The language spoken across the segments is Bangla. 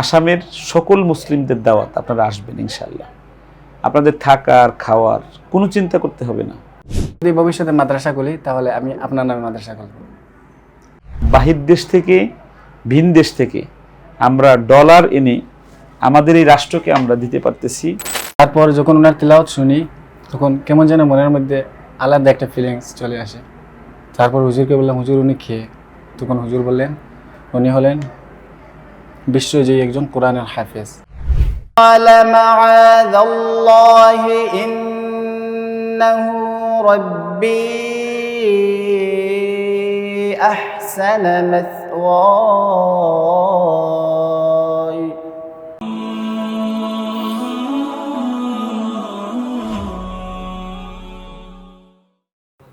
আসামের সকল মুসলিমদের দাওয়াত আপনারা আসবেন ইনশাল্লাহ আপনাদের থাকার খাওয়ার কোনো চিন্তা করতে হবে না। যদি ভবিষ্যতে মাদ্রাসা খুলি তাহলে আমি আপনার নামে মাদ্রাসা খুলব। বাহির দেশ থেকে ভিন দেশ থেকে আমরা ডলার এনে আমাদের এই রাষ্ট্রকে আমরা দিতে পারতেছি। তারপর যখন ওনার তিলাওয়াত শুনি তখন কেমন যেন মনের মধ্যে আলাদা একটা ফিলিংস চলে আসে। তারপর হুজুরকে বললাম হুজুর উনি খেয়ে তখন হুজুর বললেন উনি হলেন বিশ্বজয়ী একজন কোরআনের হাফেজ قال معاذ الله إنه ربي أحسن مثواي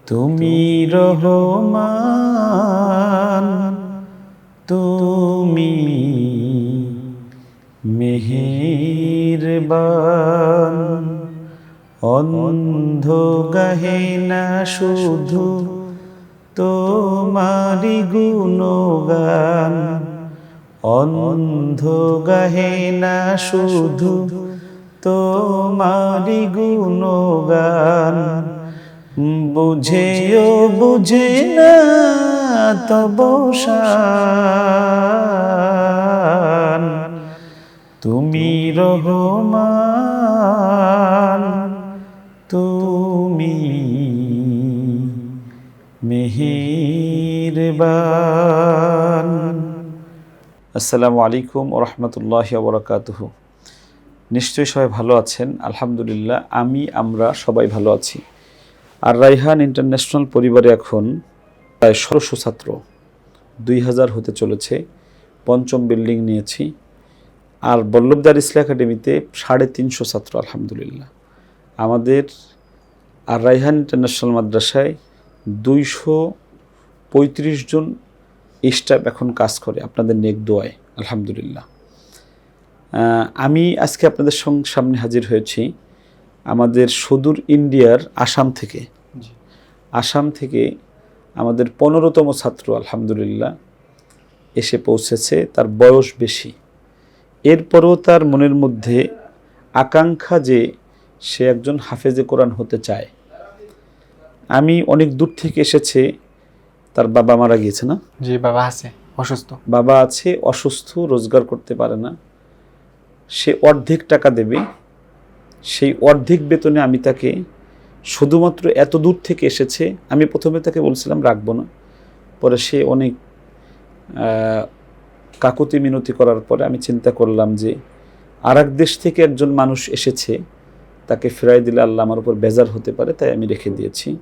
তুমি রহমান মেহেরবান অন্ধ গাহে না শুধু তোমারি গুণগান অন্ধ গাহে না শুধু তোমারি গুণগান বুঝেও বুঝে না তব শান। তুমি রহমান, তুমি মেহেরবান। আসসালামু আলাইকুম ওরহমতুল্লাহ বরকাতুহু। নিশ্চয়ই সবাই ভালো আছেন? আলহামদুলিল্লাহ, আমি, আমরা সবাই ভালো আছি। আর রাইহান ইন্টারন্যাশনাল পরিবারে এখন প্রায় ষোলোশো ছাত্র। দুই হাজার হতে চলেছে, পঞ্চম বিল্ডিং নিয়েছি। আর বল্লভদার ইসলা একাডেমিতে সাড়ে তিনশো ছাত্র আলহামদুলিল্লাহ। আমাদের আর রাইহান ইন্টারন্যাশনাল মাদ্রাসায় দুইশো পঁয়ত্রিশ জন স্টাফ এখন কাজ করে আপনাদের নেক দোয়ায় আলহামদুলিল্লাহ। আমি আজকে আপনাদের সং- সামনে হাজির হয়েছি আমাদের সুদূর ইন্ডিয়ার আসাম থেকে। আসাম থেকে আমাদের পনেরোতম ছাত্র আলহামদুলিল্লাহ এসে পৌঁছেছে তার বয়স বেশি। এরপরেও তার মনের মধ্যে আকাঙ্ক্ষা যে সে একজন হাফেজে কোরআন হতে চায়। আমি অনেক দূর থেকে এসেছে তার বাবা মারা গিয়েছে না? জি বাবা আছে অসুস্থ। বাবা আছে অসুস্থ রোজগার করতে পারে না। সে অর্ধেক টাকা দেবে। সেই অর্ধেক বেতনে আমি তাকে শুধুমাত্র এত দূর থেকে এসেছে আমি প্রথমে তাকে বলছিলাম রাখব না। পরে সে অনেক কাকুতি মিনতি করার পরে আমি চিন্তা করলাম যে আর দেশ থেকে একজন মানুষ এসেছে, তাকে ফেরাই দিলে আল্লাহ আমার উপর বেজার হতে পারে, তাই আমি রেখে দিয়েছি।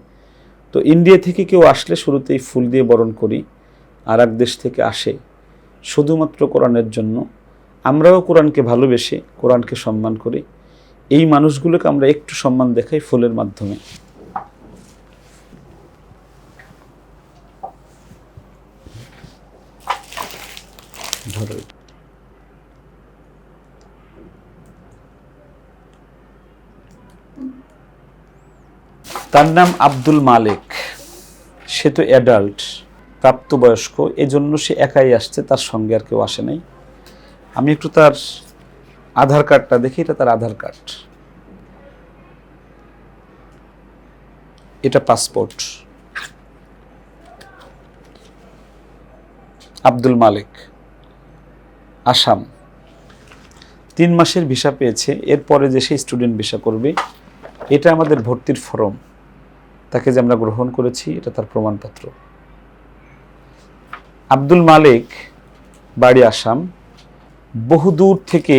তো ইন্ডিয়া থেকে কেউ আসলে শুরুতেই ফুল দিয়ে বরণ করি আর দেশ থেকে আসে। শুধুমাত্র কোরআনের জন্য। আমরাও কোরআনকে ভালোবেসে, কোরআনকে সম্মান করি। এই মানুষগুলোকে আমরা একটু সম্মান দেখাই ফুলের মাধ্যমে। ধরো। তার নাম আব্দুল মালিক। সে তো অ্যাডাল্ট প্রাপ্তবয়স্ক, এজন্য সে একাই আসছে, তার সঙ্গে আর কেউ আসে নাই। আমি একটু তার আধার কার্ডটা দেখি, এটা তার আধার কার্ড। এটা পাসপোর্ট আব্দুল মালিক। আসাম। তিন মাসের ভিসা পেয়েছে, এরপরে যে সে স্টুডেন্ট ভিসা করবে, এটা আমাদের ভর্তির ফর্ম তাকে যে আমরা গ্রহণ করেছি, এটা তার প্রমাণপত্র। আব্দুল মালিক, বাড়ি আসাম। বহুদূর থেকে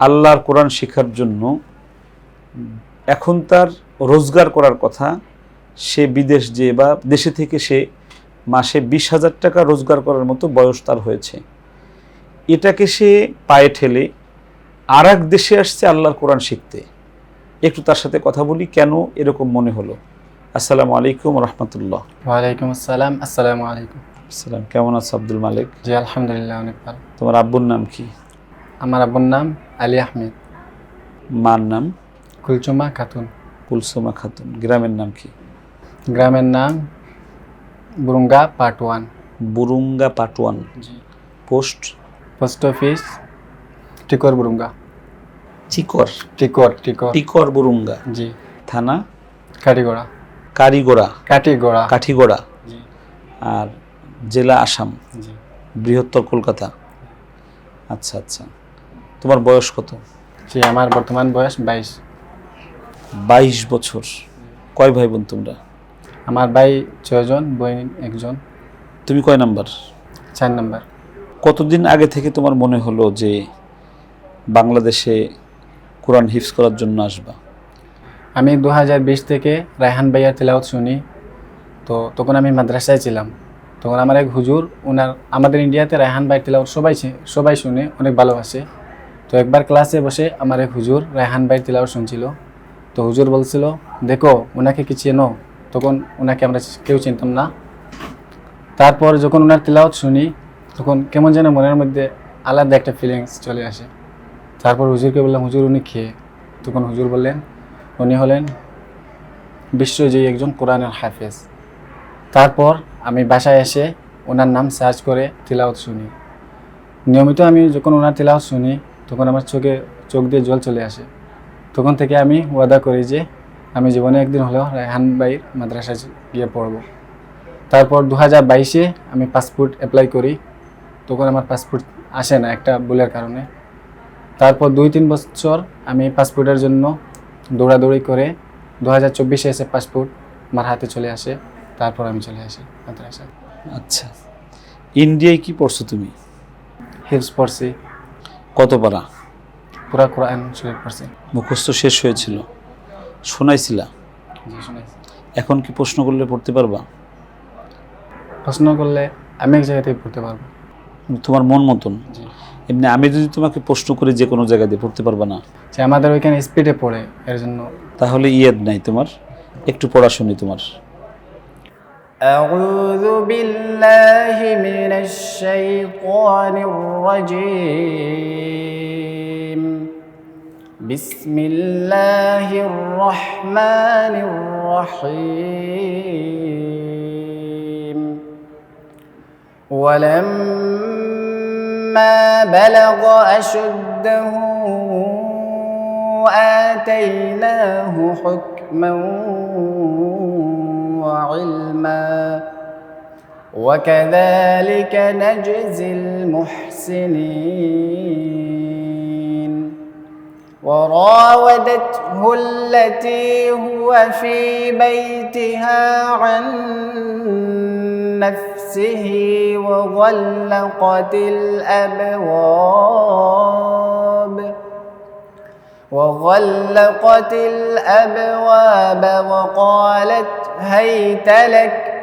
আল্লাহর কোরআন শেখার জন্য এখন তার রোজগার করার কথা, সে বিদেশ যে বা দেশে থেকে সে মাসে বিশ হাজার টাকা রোজগার করার মতো বয়স তার হয়েছে। এটাকে সে পায়ে ঠেলে আর এক দেশে আসছে আল্লাহর কোরআন শিখতে। একটু তার সাথে কথা বলি কেন এরকম মনে হলো? আসসালামু আলাইকুম রহমতুল্লাহ। ওয়ালাইকুম আসসালাম আসসালামু আলাইকুম। আসসালাম কেমন আছো আব্দুল মালিক? জি আলহামদুলিল্লাহ অনেক ভালো। তোমার আব্বুর নাম কি? আমার আব্বুর নাম আলী আহমেদ। মার নাম? কুলচুমা খাতুন। কুলসুমা খাতুন। গ্রামের নাম কি? গ্রামের নাম Burunga part one Burunga part one ji. Post? Post office Tikar Burunga Chikar Tikar Tikar Tikar Burunga ji থানা কাটিগড়া কারিগোড়া কাটিগড়া কাঠিগোড়া জি আর জেলা আসাম জি বৃহত্তর কলকাতা আচ্ছা আচ্ছা তোমার বয়স কত জি আমার বর্তমান বয়স বাইশ বাইশ বছর কয় ভাই বোন তোমরা আমার ভাই ছয়জন বোন একজন তুমি কয় নাম্বার চার নাম্বার কতদিন আগে থেকে তোমার মনে হলো যে বাংলাদেশে কোরআন হিফজ করার জন্য আসবা? আমি দু হাজার বিশ থেকে রায়হান ভাইয়ার তেলাওত শুনি। তো তখন আমি মাদ্রাসায় ছিলাম। তখন আমার এক হুজুর ওনার আমাদের ইন্ডিয়াতে রায়হান ভাইয়ের তেলাওয়াত সবাই সবাই শুনে, অনেক ভালোবাসে। তো একবার ক্লাসে বসে আমার এক হুজুর রায়হান ভাইয়ের তেলাওয়াত শুনছিল। তো হুজুর বলছিল, দেখো ওনাকে কি চেনো? তখন ওনাকে আমরা কেউ চিনতাম না। তারপর যখন ওনার তেলাওয়াত শুনি তখন কেমন যেন মনের মধ্যে আলাদা একটা ফিলিংস চলে আসে। তারপর হুজুরকে বললাম, হুজুর, উনি খেয়ে তখন হুজুর বললেন, উনি হলেন বিশ্বজয়ী একজন কোরআনের হাফেজ। তারপর আমি বাসায় এসে ওনার নাম সার্চ করে তিলাওয়াত শুনি। নিয়মিত আমি যখন ওনার তিলাওয়াত শুনি, তখন আমার চোখে, চোখ দিয়ে জল চলে আসে। তখন থেকে আমি ওয়াদা করি যে, আমি জীবনে একদিন হলেও রায়হান ভাইয়ের মাদ্রাসায় গিয়ে পড়ব। তারপর দু হাজার বাইশে আমি পাসপোর্ট অ্যাপ্লাই করি। তখন আমার পাসপোর্ট আসে না একটা ভুলের কারণে। তারপর দুই তিন বছর আমি পাসপোর্টের জন্য দৌড়াদৌড়ি করে দু হাজার চব্বিশে এসে পাসপোর্ট আমার হাতে চলে আসে। তারপর আমি চলে আসি মাদ্রাসায়। আচ্ছা। ইন্ডিয়ায় কি পড়ছো তুমি? হিপস পড়ছি। কত পারা? পুরা কোরআন শরীফ পড়ছি। মুখস্থ শেষ হয়েছিল। শোনাইছিলা? জি এখন কি প্রশ্ন করলে পড়তে পারবা? প্রশ্ন করলে আমি এক জায়গা থেকে পড়তে পারব। তোমার মন মতন জি এমনি আমি যদি তোমাকে প্রশ্ন করি যে কোনো জায়গা দিয়ে পড়তে পারবা না যে আমাদের ওইখানে স্পিডে পড়ে এর জন্য তাহলে ইয়াদ নাই তোমার একটু পড়া শুনি তোমার أعوذ بالله من الشيطان الرجيم بسم الله الرحمن الرحيم ولما بلغ أشده آتيناه حكما وعلما وكذلك نجزي المحسنين وراودته التي هو في بيتها عن نفسه وغلقت الأبواب وغلقت الأبواب وقالت هيت لك.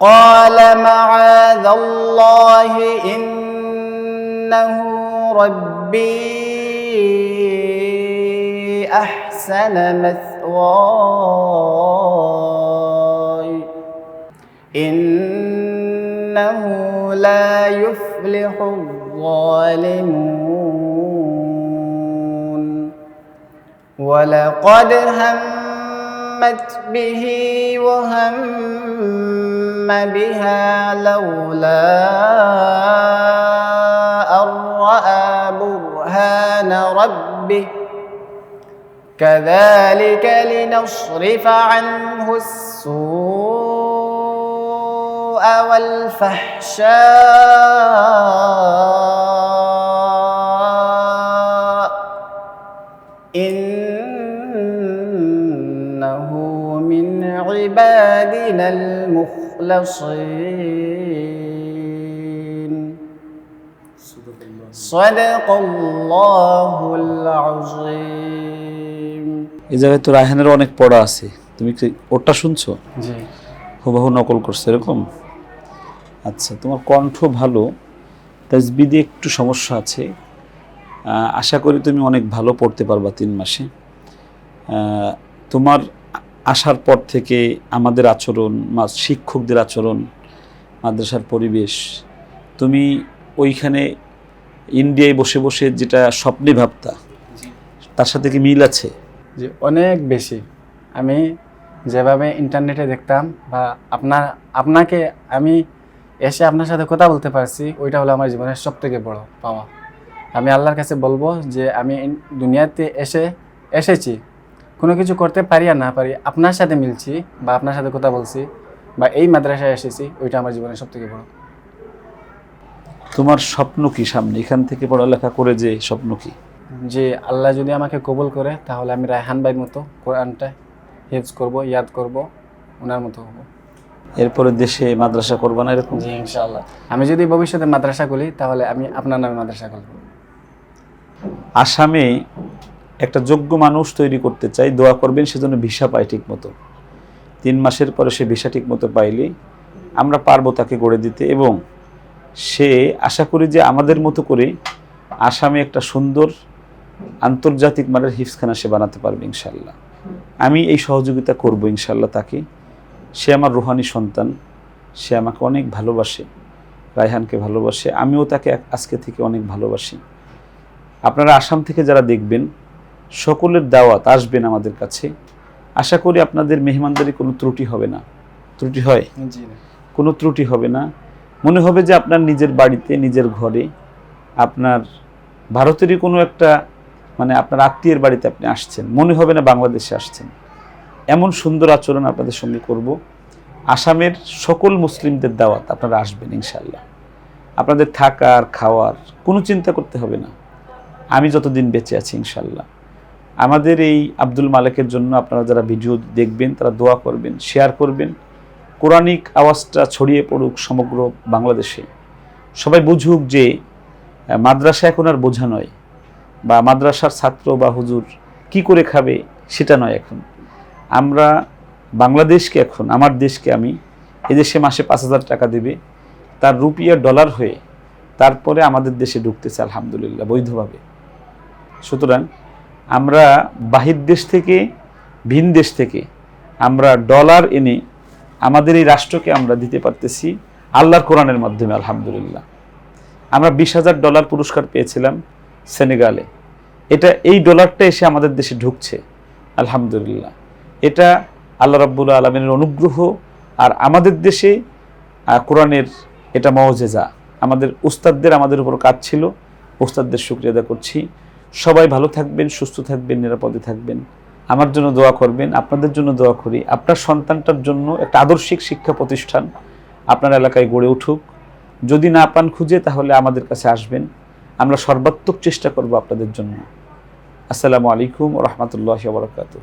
قال معاذ الله إنه ربي أحسن مثواي. إنه لا يفلح الظالمون. ولقد همت به وهم بها لولا أن رأى برهان ربه. كذلك لنصرف عنه السوء. والفحشاء إنه من عبادنا المخلصين صدق الله العظيم এই জায়গায় তো রায়হানের অনেক পড়া আছে তুমি কি ওটা শুনছো জি হুবাহু নকল করছো এরকম আচ্ছা তোমার কণ্ঠ ভালো তাজবিদে একটু সমস্যা আছে। আশা করি তুমি অনেক ভালো পড়তে পারবা তিন মাসে। তোমার আসার পর থেকে আমাদের আচরণ শিক্ষকদের আচরণ মাদ্রাসার পরিবেশ তুমি ওইখানে ইন্ডিয়ায় বসে বসে যেটা স্বপ্নে ভাবতা তার সাথে কি মিল আছে? যে অনেক বেশি। আমি যেভাবে ইন্টারনেটে দেখতাম বা আপনার আপনাকে আমি এসে আপনার সাথে কথা বলতে পারছি ওইটা হলো আমার জীবনের সব থেকে বড় পাওয়া। আমি আল্লাহর কাছে বলব যে আমি দুনিয়াতে এসে এসেছি। কোনো কিছু করতে পারি আর না পারি আপনার সাথে মিলছি বা আপনার সাথে কথা বলছি বা এই মাদ্রাসায় এসেছি ওইটা আমার জীবনের সব থেকে বড়। তোমার স্বপ্ন কি সামনে? এখান থেকে পড়ালেখা করে যে স্বপ্ন কি? যে আল্লাহ যদি আমাকে কবুল করে তাহলে আমি রায়হান ভাইয়ের মতো কোরআনটা হেফজ করব ইয়াদ করব ওনার মতো হব। এরপরে দেশে মাদ্রাসা করবা না এরকম? ইনশাআল্লাহ। আমি যদি ভবিষ্যতে মাদ্রাসা খুলি তাহলে আমি আপনার নামে মাদ্রাসা খুলব। আসামে একটা যোগ্য মানুষ তৈরি করতে চাই দোয়া করবেন সেজন্য ভিসা পায় ঠিক মতো তিন মাসের পরে সে ভিসা ঠিক মতো পাইলে আমরা পারব তাকে গড়ে দিতে এবং সে আশা করি যে আমাদের মতো করে আসামে একটা সুন্দর আন্তর্জাতিক মানের হিফসখানা সে বানাতে পারবে ইনশাল্লাহ আমি এই সহযোগিতা করব ইনশাল্লাহ তাকে। সে আমার রুহানি সন্তান। সে আমাকে অনেক ভালোবাসে। রায়হানকে ভালোবাসে। আমিও তাকে আজকে থেকে অনেক ভালোবাসি। আপনারা আসাম থেকে যারা দেখবেন সকলের দাওয়াত আসবেন আমাদের কাছে। আশা করি আপনাদের মেহমানদারি কোনো ত্রুটি হবে না। ত্রুটি হয়? কোনো ত্রুটি হবে না। মনে হবে যে আপনার নিজের বাড়িতে নিজের ঘরে আপনার ভারতেরই কোনো একটা মানে আপনার আত্মীয়ের বাড়িতে আপনি আসছেন। মনে হবে না বাংলাদেশে আসছেন। এমন সুন্দর আচরণ আপনাদের সঙ্গে করব। আসামের সকল মুসলিমদের দাওয়াত আপনারা আসবেন ইনশাল্লাহ আপনাদের থাকার, খাওয়ার কোনো চিন্তা করতে হবে না। আমি যতদিন বেঁচে আছি ইনশাল্লাহ আমাদের এই আব্দুল মালেকের জন্য আপনারা যারা ভিডিও দেখবেন, তারা দোয়া করবেন, শেয়ার করবেন। কোরআনিক আওয়াজটা ছড়িয়ে পড়ুক সমগ্র বাংলাদেশে। সবাই বুঝুক যে মাদ্রাসা এখন আর বোঝা নয়, বা মাদ্রাসার ছাত্র বা হুজুর কি করে খাবে সেটা নয় এখন। আমরা বাংলাদেশকে এখন, আমার দেশকে আমি এদেশে মাসে পাঁচ হাজার টাকা দেবে, তার রুপিয়া ডলার হয়ে তারপরে আমাদের দেশে ঢুকতেছে, আলহামদুলিল্লাহ, বৈধভাবে। সুতরাং আমরা বাহির দেশ থেকে, ভিন দেশ থেকে আমরা ডলার এনে আমাদের এই রাষ্ট্রকে আমরা দিতে পারতেছি আল্লাহর কোরআনের মাধ্যমে, আলহামদুলিল্লাহ। আমরা বিশ হাজার ডলার পুরস্কার পেয়েছিলাম সেনেগালে। এটা, এই ডলারটা এসে আমাদের দেশে ঢুকছে, আলহামদুলিল্লাহ। এটা আল্লাহ রাব্বুল আলমিনের অনুগ্রহ আর আমাদের দেশে কোরআনের এটা মওজেজা। আমাদের উস্তাদদের আমাদের উপর কাজ ছিল। উস্তাদদের শুক্রিয়া আদা করছি। সবাই ভালো থাকবেন, সুস্থ থাকবেন, নিরাপদে থাকবেন। আমার জন্য দোয়া করবেন, আপনাদের জন্য দোয়া করি। আপনার সন্তানটার জন্য একটা আদর্শিক শিক্ষা প্রতিষ্ঠান আপনার এলাকায় গড়ে উঠুক। যদি না পান খুঁজে, তাহলে আমাদের কাছে আসবেন। আমরা সর্বাত্মক চেষ্টা করব আপনাদের জন্য। আসসালামু আলাইকুম রহমতুল্লাহ বরকাতুহ।